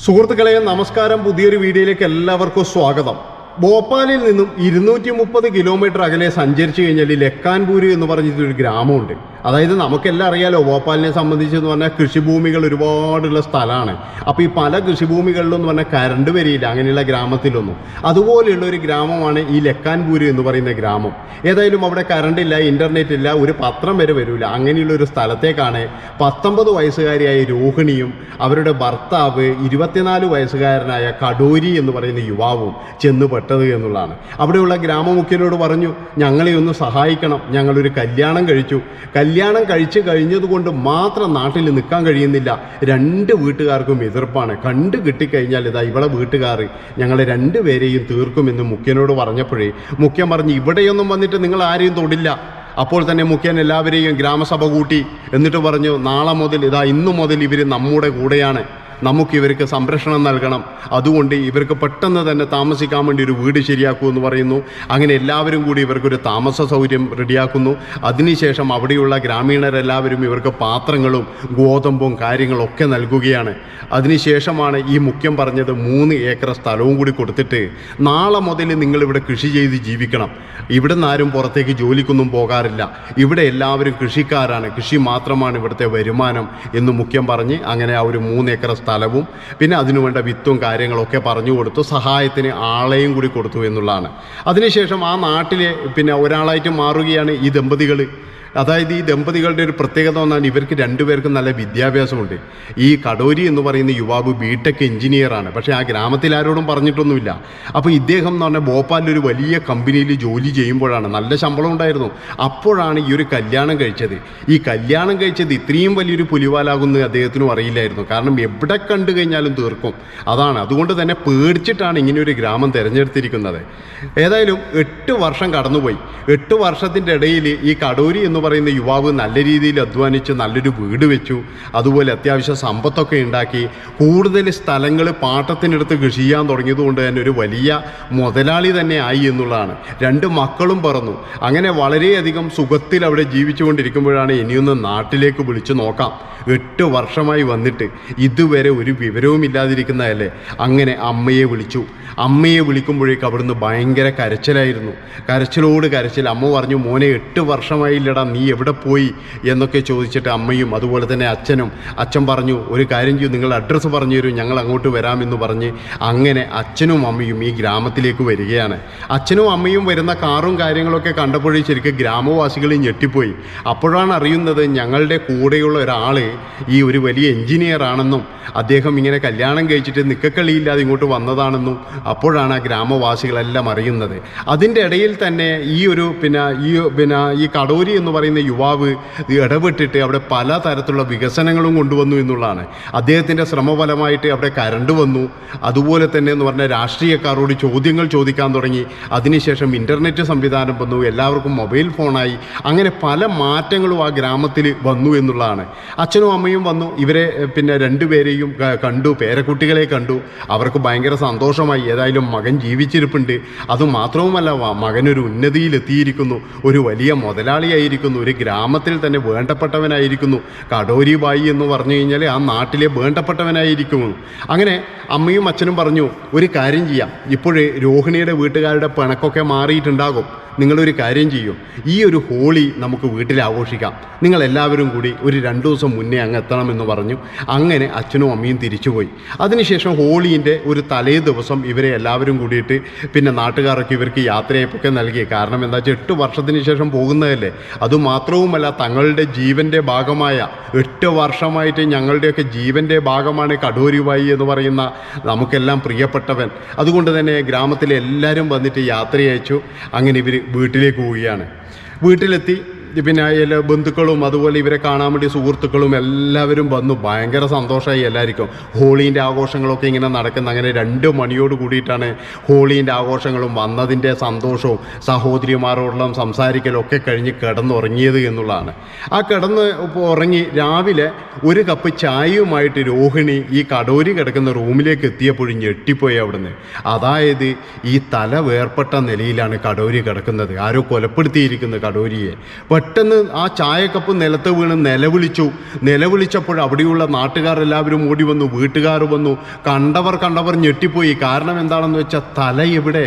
സുഹൃത്തുക്കളെ നമസ്കാരം. പുതിയൊരു വീഡിയോയിലേക്ക് എല്ലാവർക്കും സ്വാഗതം. ഭോപ്പാലിൽ നിന്നും ഇരുന്നൂറ്റി മുപ്പത് കിലോമീറ്റർ അകലെ സഞ്ചരിച്ചു കഴിഞ്ഞാൽ ലക്കാൻപൂരി എന്ന് പറഞ്ഞിട്ടൊരു ഗ്രാമമുണ്ട്. അതായത് നമുക്കെല്ലാം അറിയാലോ ഭോപ്പാലിനെ സംബന്ധിച്ച് എന്ന് പറഞ്ഞാൽ കൃഷിഭൂമികൾ ഒരുപാടുള്ള സ്ഥലമാണ്. അപ്പോൾ ഈ പല കൃഷിഭൂമികളിലൊന്നും പറഞ്ഞാൽ കറണ്ട് വരിയില്ല അങ്ങനെയുള്ള ഗ്രാമത്തിലൊന്നും. അതുപോലെയുള്ള ഒരു ഗ്രാമമാണ് ഈ ലക്കാൻപൂര് എന്ന് പറയുന്ന ഗ്രാമം. ഏതായാലും അവിടെ കറണ്ട് ഇല്ല ഇന്റർനെറ്റ് ഇല്ല ഒരു പത്രം വരെ വരില്ല അങ്ങനെയുള്ള ഒരു സ്ഥലത്തേക്കാണ് പത്തൊമ്പത് വയസ്സുകാരിയായ രോഹിണിയും അവരുടെ ഭർത്താവ് ഇരുപത്തിനാല് വയസ്സുകാരനായ കടൂരി എന്ന് പറയുന്ന യുവാവും ചെന്ന് പെട്ടത് എന്നുള്ളതാണ്. അവിടെയുള്ള ഗ്രാമമുഖ്യനോട് പറഞ്ഞു ഞങ്ങളെ ഒന്ന് സഹായിക്കണം. ഞങ്ങളൊരു കല്യാണം കഴിച്ചു. കല്യാണം കഴിച്ചു കഴിഞ്ഞതുകൊണ്ട് മാത്രം നാട്ടിൽ നിൽക്കാൻ കഴിയുന്നില്ല. രണ്ട് വീട്ടുകാർക്കും എതിർപ്പാണ്. കണ്ടു കിട്ടിക്കഴിഞ്ഞാൽ ഇതാ ഇവിടെ വീട്ടുകാർ. ഞങ്ങളെ രണ്ടുപേരെയും തീർക്കുമെന്ന് മുഖ്യനോട് പറഞ്ഞപ്പോഴേ മുഖ്യൻ പറഞ്ഞ് ഇവിടെയൊന്നും വന്നിട്ട് നിങ്ങൾ ആരെയും തൊടില്ല. അപ്പോൾ തന്നെ മുഖ്യൻ എല്ലാവരെയും ഗ്രാമസഭ കൂട്ടി. എന്നിട്ട് പറഞ്ഞു നാളെ മുതൽ ഇതാ ഇന്നു മുതൽ ഇവർ നമ്മുടെ കൂടെയാണ്. നമുക്ക് ഇവർക്ക് സംരക്ഷണം നൽകണം. അതുകൊണ്ട് ഇവർക്ക് പെട്ടെന്ന് തന്നെ താമസിക്കാൻ വേണ്ടി ഒരു വീട് ശരിയാക്കൂ എന്ന് പറയുന്നു. അങ്ങനെ എല്ലാവരും കൂടി ഇവർക്കൊരു താമസ സൗകര്യം റെഡിയാക്കുന്നു. അതിനുശേഷം അവിടെയുള്ള ഗ്രാമീണരെല്ലാവരും ഇവർക്ക് പാത്രങ്ങളും ഗോതമ്പും കാര്യങ്ങളൊക്കെ നൽകുകയാണ്. അതിനുശേഷമാണ് ഈ മുഖ്യം പറഞ്ഞത് മൂന്ന് ഏക്കർ സ്ഥലവും കൂടി കൊടുത്തിട്ട് നാളെ മുതൽ നിങ്ങളിവിടെ കൃഷി ചെയ്ത് ജീവിക്കണം. ഇവിടെ നിന്നാരും പുറത്തേക്ക് ജോലിക്കൊന്നും പോകാറില്ല. ഇവിടെ എല്ലാവരും കൃഷിക്കാരാണ്. കൃഷി മാത്രമാണ് ഇവിടുത്തെ വരുമാനം എന്ന് മുഖ്യം പറഞ്ഞ് അങ്ങനെ ആ ഒരു മൂന്ന് ഏക്കർ സ്ഥലവും പിന്നെ അതിനുവേണ്ട വിത്തും കാര്യങ്ങളൊക്കെ പറഞ്ഞു കൊടുത്തു സഹായത്തിന് ആളെയും കൂടി കൊടുത്തു എന്നുള്ളതാണ്. അതിനുശേഷം ആ നാട്ടിലെ പിന്നെ ഒരാളായിട്ട് മാറുകയാണ് ഈ ദമ്പതികൾ അതായത് ഈ ദമ്പതികളുടെ ഒരു പ്രത്യേകത എന്നാൽ ഇവർക്ക് രണ്ടുപേർക്കും നല്ല വിദ്യാഭ്യാസമുണ്ട്. ഈ കടോരി എന്ന് പറയുന്ന യുവാവ് ബിടെക് എഞ്ചിനീയറാണ് പക്ഷേ ആ ഗ്രാമത്തിൽ ആരോടും പറഞ്ഞിട്ടൊന്നുമില്ല. അപ്പോൾ ഇദ്ദേഹം എന്ന് പറഞ്ഞാൽ ഭോപ്പാലിൽ ഒരു വലിയ കമ്പനിയിൽ ജോലി ചെയ്യുമ്പോഴാണ്. നല്ല ശമ്പളം ഉണ്ടായിരുന്നു. അപ്പോഴാണ് ഈ ഒരു കല്യാണം കഴിച്ചത്. ഈ കല്യാണം കഴിച്ചത് ഇത്രയും വലിയൊരു പുലിവാലാകുന്നു അദ്ദേഹത്തിനും അറിയില്ലായിരുന്നു. കാരണം എവിടെ കണ്ടു കഴിഞ്ഞാലും തീർക്കും. അതാണ്. അതുകൊണ്ട് തന്നെ പേടിച്ചിട്ടാണ് ഇങ്ങനെ ഒരു ഗ്രാമം തിരഞ്ഞെടുത്തിരിക്കുന്നത്. ഏതായാലും എട്ട് വർഷം കടന്നുപോയി. എട്ട് വർഷത്തിന്റെ ഇടയിൽ ഈ കടൂരി എന്ന് പറയുന്ന യുവാവ് നല്ല രീതിയിൽ അധ്വാനിച്ച് നല്ലൊരു വീട് വെച്ചു. അതുപോലെ അത്യാവശ്യം സമ്പത്തൊക്കെ ഉണ്ടാക്കി. കൂടുതൽ സ്ഥലങ്ങൾ പാട്ടത്തിനെടുത്ത് കൃഷി ചെയ്യാൻ തുടങ്ങിയതുകൊണ്ട് തന്നെ ഒരു വലിയ മുതലാളി തന്നെ ആയി എന്നുള്ളതാണ്. രണ്ട് മക്കളും പറന്നു. അങ്ങനെ വളരെയധികം സുഖത്തിൽ അവിടെ ജീവിച്ചുകൊണ്ടിരിക്കുമ്പോഴാണ് ഇനിയൊന്ന് നാട്ടിലേക്ക് വിളിച്ചു നോക്കാം. എട്ട് വർഷമായി വന്നിട്ട് ഇതുവരെ ഒരു വിവരവും ഇല്ലാതിരിക്കുന്നതല്ലേ? അങ്ങനെ അമ്മയെ വിളിച്ചു. അമ്മയെ വിളിക്കുമ്പോഴേക്ക് അവിടുന്ന് ഭയങ്കര കരച്ചിലായിരുന്നു. കരച്ചിലോട് കരച്ചിൽ അമ്മ പറഞ്ഞു മോനെ എട്ട് വർഷമായില്ലടാ നീ എവിടെ പോയി എന്നൊക്കെ ചോദിച്ചിട്ട് അമ്മയും അതുപോലെ തന്നെ അച്ഛനും അച്ഛൻ പറഞ്ഞു ഒരു കാര്യം ചെയ്യും നിങ്ങൾ അഡ്രസ്സ് പറഞ്ഞു തരൂ ഞങ്ങൾ അങ്ങോട്ട് വരാമെന്ന് പറഞ്ഞ് അങ്ങനെ അച്ഛനും അമ്മയും ഈ ഗ്രാമത്തിലേക്ക് വരികയാണ്. അച്ഛനും അമ്മയും വരുന്ന കാറും കാര്യങ്ങളൊക്കെ കണ്ടപ്പോഴേ ശരിക്കും ഗ്രാമവാസികൾ ഞെട്ടിപ്പോയി. അപ്പോഴാണ് അറിയുന്നത് ഞങ്ങളുടെ കൂടെയുള്ള ഒരാൾ ഈ ഒരു വലിയ എഞ്ചിനീയർ ആണെന്നും അദ്ദേഹം ഇങ്ങനെ കല്യാണം കഴിച്ചിട്ട് നിക്കക്കളിയില്ലാതെ ഇങ്ങോട്ട് വന്നതാണെന്നും അപ്പോഴാണ് ആ ഗ്രാമവാസികളെല്ലാം അറിയുന്നത്. അതിന്റെ ഇടയിൽ തന്നെ ഈ ഒരു പിന്നെ ഈ പിന്നെ ഈ കടൂരി എന്ന് യുവാവ് ഇടപെട്ടിട്ട് അവിടെ പല തരത്തിലുള്ള വികസനങ്ങളും കൊണ്ടുവന്നു എന്നുള്ളതാണ്. അദ്ദേഹത്തിന്റെ ശ്രമഫലമായിട്ട് അവിടെ കരണ്ട് വന്നു. അതുപോലെ തന്നെ എന്ന് പറഞ്ഞാൽ രാഷ്ട്രീയക്കാരോട് ചോദ്യങ്ങൾ ചോദിക്കാൻ തുടങ്ങി. അതിനുശേഷം ഇന്റർനെറ്റ് സംവിധാനം വന്നു. എല്ലാവർക്കും മൊബൈൽ ഫോണായി. അങ്ങനെ പല മാറ്റങ്ങളും ആ ഗ്രാമത്തിൽ വന്നു എന്നുള്ളതാണ്. അച്ഛനും അമ്മയും വന്നു. ഇവരെ പിന്നെ രണ്ടുപേരെയും കണ്ടു. പേരക്കുട്ടികളെ കണ്ടു. അവർക്ക് ഭയങ്കര സന്തോഷമായി. ഏതായാലും മകൻ ജീവിച്ചിരിപ്പുണ്ട്. അതുമാത്രവുമല്ല മകനൊരു ഉന്നതിയിലെത്തിയിരിക്കുന്നു. ഒരു വലിയ മുതലാളിയായിരിക്കുന്നു. ഒരു ഗ്രാമത്തിൽ തന്നെ വേണ്ടപ്പെട്ടവനായിരിക്കുന്നു. കടോരി ബായി എന്ന് പറഞ്ഞു കഴിഞ്ഞാൽ ആ നാട്ടിലെ വേണ്ടപ്പെട്ടവനായിരിക്കുന്നു. അങ്ങനെ അമ്മയും അച്ഛനും പറഞ്ഞു ഒരു കാര്യം ചെയ്യാം. ഇപ്പോഴേ രോഹിണിയുടെ വീട്ടുകാരുടെ പിണക്കൊക്കെ മാറിയിട്ടുണ്ടാകും. നിങ്ങളൊരു കാര്യം ചെയ്യും. ഈ ഒരു ഹോളി നമുക്ക് വീട്ടിൽ ആഘോഷിക്കാം. നിങ്ങൾ എല്ലാവരും കൂടി ഒരു രണ്ട് ദിവസം മുന്നേ അങ്ങ് എത്തണമെന്ന് പറഞ്ഞു. അങ്ങനെ അച്ഛനും അമ്മയും തിരിച്ചുപോയി. അതിനുശേഷം ഹോളിന്റെ ഒരു തലേ ദിവസം ഇവരെ എല്ലാവരും കൂടിയിട്ട് പിന്നെ നാട്ടുകാരൊക്കെ ഇവർക്ക് യാത്രയപ്പൊക്കെ നൽകി. കാരണം എന്താ വെച്ചാൽ എട്ട് വർഷത്തിന് ശേഷം പോകുന്നതല്ലേ? അതുമാത്രവുമല്ല തങ്ങളുടെ ജീവന്റെ ഭാഗമായ എട്ട് വർഷമായിട്ട് ഞങ്ങളുടെയൊക്കെ ജീവന്റെ ഭാഗമാണ് കടൂരിവായി എന്ന് പറയുന്ന നമുക്കെല്ലാം പ്രിയപ്പെട്ടവൻ. അതുകൊണ്ട് തന്നെ ഗ്രാമത്തിലെ എല്ലാവരും വന്നിട്ട് യാത്രയച്ചു അങ്ങനെ ഇവർ വീട്ടിലേക്ക് പോവുകയാണ്. വീട്ടിലെത്തി പിന്നെ എല്ലാ ബന്ധുക്കളും അതുപോലെ ഇവരെ കാണാൻ വേണ്ടി സുഹൃത്തുക്കളും എല്ലാവരും വന്നു. ഭയങ്കര സന്തോഷമായി എല്ലാവർക്കും ഹോളീന്റെ ആഘോഷങ്ങളൊക്കെ ഇങ്ങനെ നടക്കുന്ന അങ്ങനെ രണ്ട് മണിയോട് കൂടിയിട്ടാണ് ഹോളീന്റെ ആഘോഷങ്ങളും വന്നതിന്റെ സന്തോഷവും സഹോദരിമാരോടുള്ള സംസാരിക്കലും ഒക്കെ കഴിഞ്ഞ് കിടന്നുറങ്ങിയത് എന്നുള്ളതാണ്. ആ കിടന്ന് ഉറങ്ങി രാവിലെ ഒരു കപ്പ് ചായയുമായിട്ട് രോഹിണി ഈ കടോരി കിടക്കുന്ന റൂമിലേക്ക് എത്തിയപ്പോഴും ഞെട്ടിപ്പോയി അവിടുന്ന്. അതായത് ഈ തല വേർപ്പെട്ട നിലയിലാണ് കടോരി കിടക്കുന്നത്. ആരോ കൊലപ്പെടുത്തിയിരിക്കുന്നത് കടോരിയെ. പെട്ടെന്ന് ആ ചായക്കപ്പ് നിലത്ത് വീണ് നിലവിളിച്ചു. നിലവിളിച്ചപ്പോൾ അവിടെയുള്ള നാട്ടുകാരെല്ലാവരും ഓടി വന്നു വീട്ടുകാർ വന്നു. കണ്ടവർ കണ്ടവർ ഞെട്ടിപ്പോയി. കാരണം എന്താണെന്ന് വെച്ചാൽ തല എവിടെ?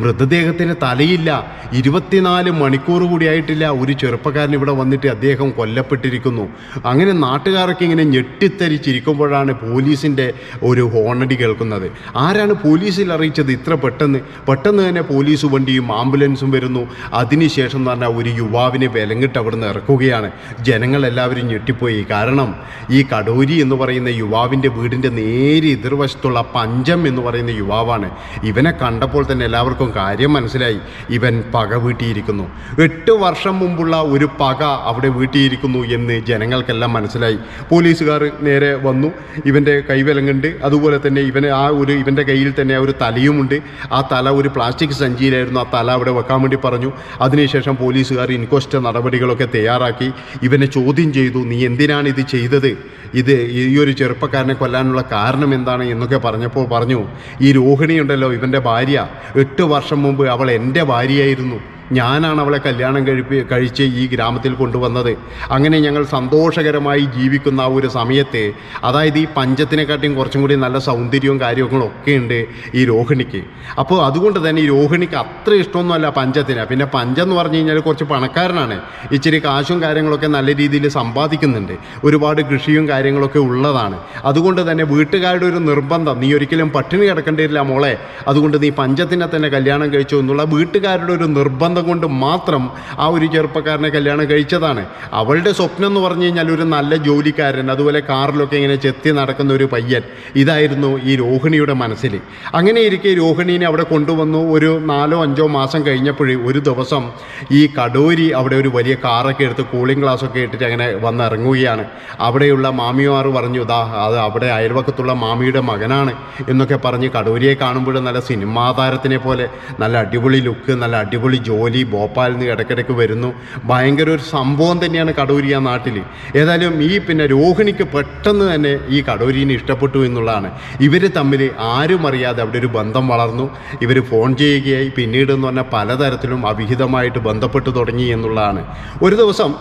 മൃതദേഹത്തിന് തലയില്ല. ഇരുപത്തിനാല് മണിക്കൂർ കൂടിയായിട്ടില്ല ഒരു ചെറുപ്പക്കാരൻ ഇവിടെ വന്നിട്ട് അദ്ദേഹം കൊല്ലപ്പെട്ടിരിക്കുന്നു. അങ്ങനെ നാട്ടുകാരൊക്കെ ഇങ്ങനെ ഞെട്ടിത്തരിച്ചിരിക്കുമ്പോഴാണ് പോലീസിന്റെ ഒരു ഹോണടി കേൾക്കുന്നത്. ആരാണ് പോലീസിൽ അറിയിച്ചത് ഇത്ര പെട്ടെന്ന്? പെട്ടെന്ന് തന്നെ പോലീസ് വണ്ടിയും ആംബുലൻസും വരുന്നു. അതിനുശേഷം എന്ന് പറഞ്ഞാൽ ഒരു യുവാവിനെ വിലങ്ങിട്ട് അവിടുന്ന് ഇറക്കുകയാണ്. ജനങ്ങളെല്ലാവരും ഞെട്ടിപ്പോയി. കാരണം ഈ കടൂരി എന്ന് പറയുന്ന യുവാവിന്റെ വീടിന്റെ നേരെ എതിർവശത്തുള്ള പഞ്ചം എന്ന് പറയുന്ന യുവാവാണ്. ഇവനെ കണ്ടപ്പോൾ തന്നെ എല്ലാവർക്കും കാര്യം മനസ്സിലായി. ഇവൻ പക വീട്ടിയിരിക്കുന്നു. എട്ട് വർഷം മുമ്പുള്ള ഒരു പക അവിടെ വീട്ടിയിരിക്കുന്നു എന്ന് ജനങ്ങൾക്കെല്ലാം മനസ്സിലായി. പോലീസുകാർ നേരെ വന്നു. ഇവന്റെ കൈവിലങ്ങുണ്ട് അതുപോലെ തന്നെ ഇവന് ആ ഒരു ഇവന്റെ കയ്യിൽ തന്നെ ഒരു തലയുമുണ്ട്. ആ തല ഒരു പ്ലാസ്റ്റിക് സഞ്ചിയിലായിരുന്നു. ആ തല അവിടെ വെക്കാൻ വേണ്ടി പറഞ്ഞു. അതിനുശേഷം പോലീസുകാർ ഇൻക്വസ്റ്റ് നടപടികളൊക്കെ തയ്യാറാക്കി. ഇവനെ ചോദ്യം ചെയ്തു നീ എന്തിനാണ് ഇത് ചെയ്തത്? ഇത് ഈ ഒരു ചെറുപ്പക്കാരനെ കൊല്ലാനുള്ള കാരണം എന്താണ്? എന്നൊക്കെ പറഞ്ഞപ്പോൾ പറഞ്ഞു ഈ രോഹിണി ഉണ്ടല്ലോ ഇവന്റെ ഭാര്യ. എട്ട് വർഷം മുമ്പ് അവൾ എന്റെ ഭാര്യയായിരുന്നു. ഞാനാണ് അവളെ കല്യാണം കഴിപ്പി കഴിച്ച് ഈ ഗ്രാമത്തിൽ കൊണ്ടുവന്നത്. അങ്ങനെ ഞങ്ങൾ സന്തോഷകരമായി ജീവിക്കുന്ന ആ ഒരു സമയത്ത് അതായത് ഈ പഞ്ചത്തിനെക്കാട്ടിയും കുറച്ചും കൂടി നല്ല സൗന്ദര്യവും കാര്യങ്ങളും ഒക്കെ ഉണ്ട് ഈ രോഹിണിക്ക്. അപ്പോൾ അതുകൊണ്ട് തന്നെ ഈ രോഹിണിക്ക് അത്ര ഇഷ്ടമൊന്നുമല്ല പഞ്ചത്തിന്. പിന്നെ പഞ്ചം എന്ന് പറഞ്ഞു കഴിഞ്ഞാൽ കുറച്ച് പണക്കാരനാണ്. ഇച്ചിരി കാശും കാര്യങ്ങളൊക്കെ നല്ല രീതിയിൽ സമ്പാദിക്കുന്നുണ്ട്. ഒരുപാട് കൃഷിയും കാര്യങ്ങളൊക്കെ ഉള്ളതാണ്. അതുകൊണ്ട് തന്നെ വീട്ടുകാരുടെ ഒരു നിർബന്ധം നീ ഒരിക്കലും പട്ടിണി കിടക്കേണ്ടിയില്ല മോളെ. അതുകൊണ്ട് നീ പഞ്ചത്തിനെ തന്നെ കല്യാണം കഴിച്ചു എന്നുള്ള വീട്ടുകാരുടെ ഒരു നിർബന്ധം കൊണ്ട് മാത്രം ആ ഒരു ചെറുപ്പക്കാരനെ കല്യാണം കഴിച്ചതാണ്. അവളുടെ സ്വപ്നം എന്ന് പറഞ്ഞു കഴിഞ്ഞാൽ ഒരു നല്ല ജോലിക്കാരൻ അതുപോലെ കാറിലൊക്കെ ഇങ്ങനെ ചെത്തി നടക്കുന്ന ഒരു പയ്യൻ. ഇതായിരുന്നു ഈ രോഹിണിയുടെ മനസ്സിൽ അങ്ങനെ ഇരിക്കെ രോഹിണീനെ അവിടെ കൊണ്ടുവന്നു. ഒരു നാലോ അഞ്ചോ മാസം കഴിഞ്ഞപ്പോഴേ ഒരു ദിവസം ഈ കടോരി അവിടെ ഒരു വലിയ കാറൊക്കെ എടുത്ത് കൂളിംഗ് ഗ്ലാസ്സൊക്കെ ഇട്ടിട്ട് അങ്ങനെ വന്നിറങ്ങുകയാണ്. അവിടെയുള്ള മാമിമാർ പറഞ്ഞു ഇതാ അത് അവിടെ അയൽവക്കത്തുള്ള മാമിയുടെ മകനാണ് എന്നൊക്കെ പറഞ്ഞ് കടൂരിയെ കാണുമ്പോൾ നല്ല സിനിമാ താരത്തിനെ പോലെ നല്ല അടിപൊളി ലുക്ക് നല്ല അടിപൊളി ജോലി ഭോപ്പാലിൽ നിന്ന് ഇടയ്ക്കിടയ്ക്ക് വരുന്നു. ഭയങ്കര ഒരു സംഭവം തന്നെയാണ് കടൂരി ആ നാട്ടിൽ ഏതായാലും ഈ പിന്നെ രോഹിണിക്ക് പെട്ടെന്ന് തന്നെ ഈ കടൂരിനെ ഇഷ്ടപ്പെട്ടു എന്നുള്ളതാണ്. ഇവർ തമ്മിൽ ആരും അറിയാതെ അവിടെ ഒരു ബന്ധം വളർന്നു. ഇവർ ഫോൺ ചെയ്യുകയായി. പിന്നീട് എന്ന് പറഞ്ഞാൽ പലതരത്തിലും അവിഹിതമായിട്ട് ബന്ധപ്പെട്ടു തുടങ്ങി എന്നുള്ളതാണ്. ഒരു ദിവസം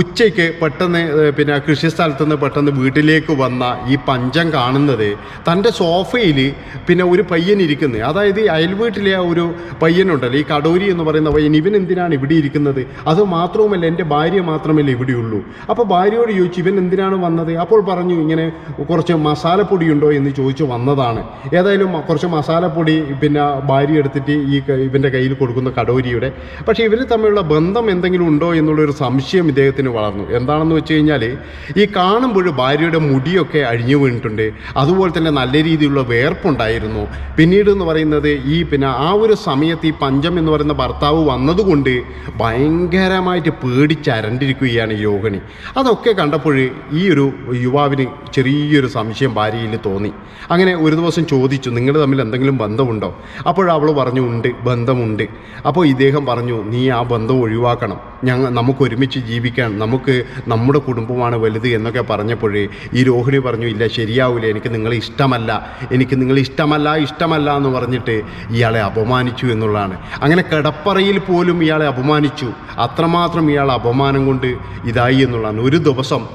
ഉച്ചയ്ക്ക് പെട്ടെന്ന് പിന്നെ കൃഷിസ്ഥലത്തു നിന്ന് പെട്ടെന്ന് വീട്ടിലേക്ക് വന്ന ഈ പഞ്ചം കാണുന്നത് തന്റെ സോഫയിൽ പിന്നെ ഒരു പയ്യൻ ഇരിക്കുന്നത്. അതായത് അയൽ അയൽവീട്ടിലെ ആ ഒരു പയ്യനുണ്ടല്ലോ ഈ കടൂരി എന്ന് പറയുന്ന പയ്യൻ ഇവൻ എന്തിനാണ് ഇവിടെ ഇരിക്കുന്നത്? അത് മാത്രവുമല്ല എന്റെ ഭാര്യ മാത്രമല്ലേ ഇവിടെയുള്ളൂ അപ്പോൾ ഭാര്യയോട് ചോദിച്ചു ഇവൻ എന്തിനാണ് വന്നത്? അപ്പോൾ പറഞ്ഞു ഇങ്ങനെ കുറച്ച് മസാലപ്പൊടി ഉണ്ടോ എന്ന് ചോദിച്ചു വന്നതാണ്. ഏതായാലും കുറച്ച് മസാലപ്പൊടി പിന്നെ ഭാര്യ എടുത്തിട്ട് ഈ ഇവന്റെ കയ്യിൽ കൊടുക്കുന്ന കടോരിയുടെ. പക്ഷേ ഇവർ തമ്മിലുള്ള ബന്ധം എന്തെങ്കിലും ഉണ്ടോ എന്നുള്ളൊരു സംശയം ഇദ്ദേഹത്തിന് വളർന്നു. എന്താണെന്ന് വെച്ച് കഴിഞ്ഞാൽ ഈ കാണുമ്പോൾ ഭാര്യയുടെ മുടിയൊക്കെ അഴിഞ്ഞു വീണിട്ടുണ്ട്. അതുപോലെ തന്നെ നല്ല രീതിയിലുള്ള വേർപ്പുണ്ടായിരുന്നു. പിന്നീട് എന്ന് പറയുന്നത് ഈ പിന്നെ ആ ഒരു സമയത്ത് ഈ പഞ്ചം എന്ന് പറയുന്ന ഭർത്താവ് വന്നതുകൊണ്ട് ഭയങ്കരമായിട്ട് പേടിച്ചരണ്ടിരിക്കുകയാണ് യോഗണി അതൊക്കെ കണ്ടപ്പോൾ ഈ ഒരു യുവാവിന് ചെറിയൊരു സംശയം ഭാര്യയിൽ തോന്നി. അങ്ങനെ ഒരു ദിവസം ചോദിച്ചു നിങ്ങൾ തമ്മിൽ എന്തെങ്കിലും ബന്ധമുണ്ടോ? അപ്പോഴവൾ പറഞ്ഞു ഉണ്ട് ബന്ധമുണ്ട്. അപ്പോൾ ഇദ്ദേഹം പറഞ്ഞു നീ ആ ബന്ധം ഒഴിവാക്കണം. ഞങ്ങൾ നമുക്ക് ഒരുമിച്ച് ജീവിക്കാൻ നമുക്ക് നമ്മുടെ കുടുംബമാണ് വലുത് എന്നൊക്കെ പറഞ്ഞപ്പോഴേ ഈ രോഹിണി പറഞ്ഞു ഇല്ല ശരിയാവില്ല എനിക്ക് നിങ്ങളെ ഇഷ്ടമല്ല എനിക്ക് നിങ്ങളെ ഇഷ്ടമല്ല ഇഷ്ടമല്ല എന്ന് പറഞ്ഞിട്ട് ഇയാളെ അപമാനിച്ചു എന്നുള്ളതാണ്. അങ്ങനെ കിടപ്പറയിൽ പോലും ഇയാളെ അപമാനിച്ചു. അത്രമാത്രം ഇയാൾ അപമാനം കൊണ്ട് ഇതായി എന്നുള്ളതാണ്. ഒരു ദിവസം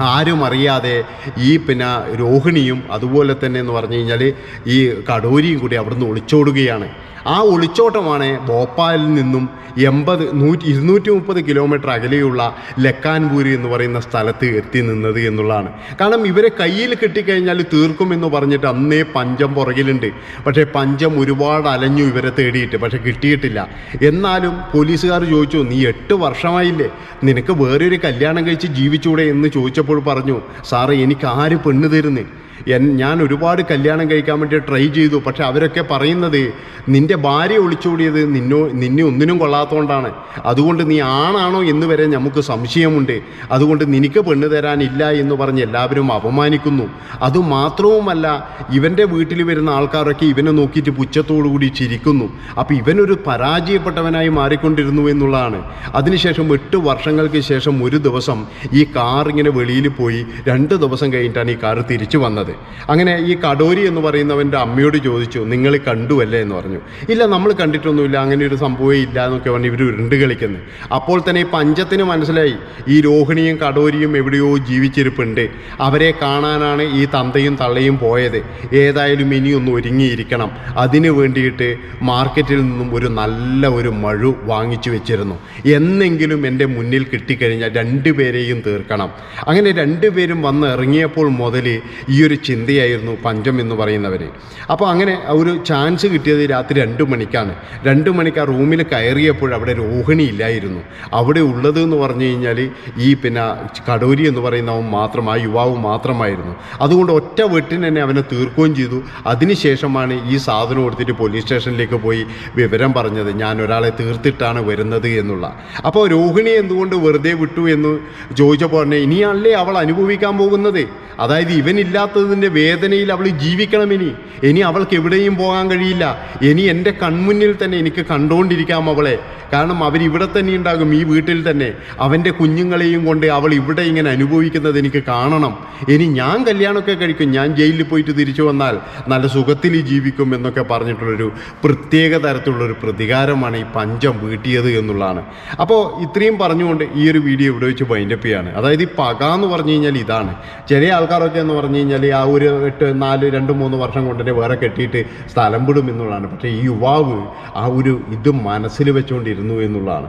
ആരും അറിയാതെ ഈ പിന്നെ രോഹിണിയും അതുപോലെ തന്നെ എന്ന് പറഞ്ഞു കഴിഞ്ഞാൽ ഈ കടോരിയും കൂടി അവിടുന്ന് ഒളിച്ചോടുകയാണ്. ആ ഒളിച്ചോട്ടമാണ് ഭോപ്പാലിൽ നിന്നും എൺപത് നൂറ്റി ഇരുന്നൂറ്റി മുപ്പത് കിലോമീറ്റർ അകലെയുള്ള ലക്കാൻപൂരി എന്ന് പറയുന്ന സ്ഥലത്ത് എത്തി നിന്നത് എന്നുള്ളതാണ്. കാരണം ഇവരെ കയ്യിൽ കിട്ടിക്കഴിഞ്ഞാൽ തീർക്കും എന്ന് പറഞ്ഞിട്ട് അന്നേ പഞ്ചം പുറകിലുണ്ട്. പക്ഷേ പഞ്ചം ഒരുപാട് അലഞ്ഞു ഇവരെ തേടിയിട്ട് പക്ഷേ കിട്ടിയിട്ടില്ല. എന്നാലും പോലീസുകാർ ചോദിച്ചു നീ എട്ട് വർഷമായില്ലേ? നിനക്ക് വേറൊരു കല്യാണം കഴിച്ച് ജീവിച്ചൂടെ? എന്ന് ചോദിച്ചപ്പോൾ പറഞ്ഞു സാറേ എനിക്ക് ആര് പെണ്ണ് തരുന്നേ? എൻ ഞാൻ ഒരുപാട് കല്യാണം കഴിക്കാൻ വേണ്ടി ട്രൈ ചെയ്തു. പക്ഷെ അവരൊക്കെ പറയുന്നത് നിന്റെ ഭാര്യ ഒളിച്ചോടിയത് നിന്നോ നിന്നെ ഒന്നിനും കൊള്ളാത്തതുകൊണ്ടാണ് അതുകൊണ്ട് നീ ആണാണോ എന്ന് വരെ നമുക്ക് സംശയമുണ്ട്. അതുകൊണ്ട് നിനക്ക് പെണ്ണ് തരാനില്ല എന്ന് പറഞ്ഞ് എല്ലാവരും അപമാനിക്കുന്നു. അതുമാത്രവുമല്ല ഇവന്റെ വീട്ടിൽ വരുന്ന ആൾക്കാരൊക്കെ ഇവനെ നോക്കിയിട്ട് പുച്ഛത്തോടു കൂടി ചിരിക്കുന്നു. അപ്പോൾ ഇവനൊരു പരാജയപ്പെട്ടവനായി മാറിക്കൊണ്ടിരുന്നു എന്നുള്ളതാണ്. അതിനുശേഷം എട്ട് വർഷങ്ങൾക്ക് ശേഷം ഒരു ദിവസം ഈ കാർ ഇങ്ങനെ വെളിയിൽ പോയി. രണ്ട് ദിവസം കഴിഞ്ഞിട്ടാണ് ഈ കാർ തിരിച്ചു വന്നത്. വന്നത് അങ്ങനെ ഈ കടോരി എന്ന് പറയുന്നവന്റെ അമ്മയോട് ചോദിച്ചു നിങ്ങൾ കണ്ടുവല്ലേ എന്ന് പറഞ്ഞു. ഇല്ല നമ്മൾ കണ്ടിട്ടൊന്നുമില്ല. അങ്ങനെ ഒരു സംഭവമേ ഇല്ല എന്നൊക്കെ പറഞ്ഞ് ഇവർ ഉരുണ്ട് കളിക്കുന്നത് അപ്പോൾ തന്നെ ഈ പഞ്ചത്തിന് മനസ്സിലായി ഈ രോഹിണിയും കടോരിയും എവിടെയോ ജീവിച്ചിരിപ്പുണ്ട്. അവരെ കാണാനാണ് ഈ തന്തയും തള്ളയും പോയത്. ഏതായാലും ഇനിയൊന്ന് ഒരുങ്ങിയിരിക്കണം. അതിനു വേണ്ടിയിട്ട് മാർക്കറ്റിൽ നിന്നും ഒരു നല്ല ഒരു മഴു വാങ്ങിച്ചു വെച്ചിരുന്നു. എന്നെങ്കിലും എന്റെ മുന്നിൽ കിട്ടിക്കഴിഞ്ഞാൽ രണ്ടുപേരെയും തീർക്കണം. അങ്ങനെ രണ്ടുപേരും വന്ന് ഇറങ്ങിയപ്പോൾ മുതൽ ഈ ഒരു ചിന്തയായിരുന്നു പഞ്ചം എന്ന് പറയുന്നവർ അപ്പോൾ അങ്ങനെ ഒരു ചാൻസ് കിട്ടിയത് രാത്രി രണ്ട് മണിക്കാണ്. രണ്ട് മണിക്ക് ആ റൂമിൽ കയറിയപ്പോൾ അവിടെ രോഹിണി ഇല്ലായിരുന്നു. അവിടെ ഉള്ളത് എന്ന് പറഞ്ഞു കഴിഞ്ഞാൽ ഈ പിന്നെ കടൂരി എന്ന് പറയുന്നവൻ മാത്രം ആ യുവാവ് മാത്രമായിരുന്നു. അതുകൊണ്ട് ഒറ്റ വെട്ടിന് തന്നെ അവനെ തീർക്കുകയും ചെയ്തു. അതിനുശേഷമാണ് ഈ സാധനം എടുത്തിട്ട് പോലീസ് സ്റ്റേഷനിലേക്ക് പോയി വിവരം പറഞ്ഞത് ഞാൻ ഒരാളെ തീർത്തിട്ടാണ് വരുന്നത് എന്നുള്ള. അപ്പോൾ രോഹിണി എന്തുകൊണ്ട് വെറുതെ വിട്ടു എന്ന് ചോദിച്ചപ്പോൾ തന്നെ ഇനിയല്ലേ അവൾ അനുഭവിക്കാൻ പോകുന്നത്? അതായത് ഇവനില്ലാത്തതിന്റെ വേദനയിൽ അവൾ ജീവിക്കണം ഇനി. ഇനി അവൾക്ക് എവിടെയും പോകാൻ കഴിയില്ല. ഇനി എന്റെ കൺമുന്നിൽ തന്നെ എനിക്ക് കണ്ടുകൊണ്ടിരിക്കാം അവളെ. കാരണം അവരിവിടെ തന്നെ ഉണ്ടാകും ഈ വീട്ടിൽ തന്നെ. അവന്റെ കുഞ്ഞുങ്ങളെയും കൊണ്ട് അവൾ ഇവിടെ ഇങ്ങനെ അനുഭവിക്കുന്നത് എനിക്ക് കാണണം. ഇനി ഞാൻ കല്യാണമൊക്കെ കഴിക്കും ഞാൻ ജയിലിൽ പോയിട്ട് തിരിച്ചു വന്നാൽ നല്ല സുഖത്തിൽ ജീവിക്കും എന്നൊക്കെ പറഞ്ഞിട്ടുള്ളൊരു പ്രത്യേക തരത്തിലുള്ളൊരു പ്രതികാരമാണ് ഈ പഞ്ചം വീട്ടിയത് എന്നുള്ളതാണ്. അപ്പോൾ ഇത്രയും പറഞ്ഞുകൊണ്ട് ഈ ഒരു വീഡിയോ ഇവിടെ വെച്ച് വൈൻഡപ്പ് ചെയ്യാണ്. അതായത് ഈ പക എന്ന് പറഞ്ഞു കഴിഞ്ഞാൽ ഇതാണ്. ചില ആൾക്കാരൊക്കെ എന്ന് പറഞ്ഞു കഴിഞ്ഞാൽ ആ ഒരു എട്ട് നാല് രണ്ട് മൂന്ന് വർഷം കൊണ്ട് തന്നെ വേറെ കെട്ടിയിട്ട് സ്ഥലം വിടും എന്നുള്ളതാണ്. പക്ഷേ ഈ യുവാവ് ആ ഒരു ഇത് മനസ്സിൽ വെച്ചുകൊണ്ടിരുന്നു എന്നുള്ളതാണ്.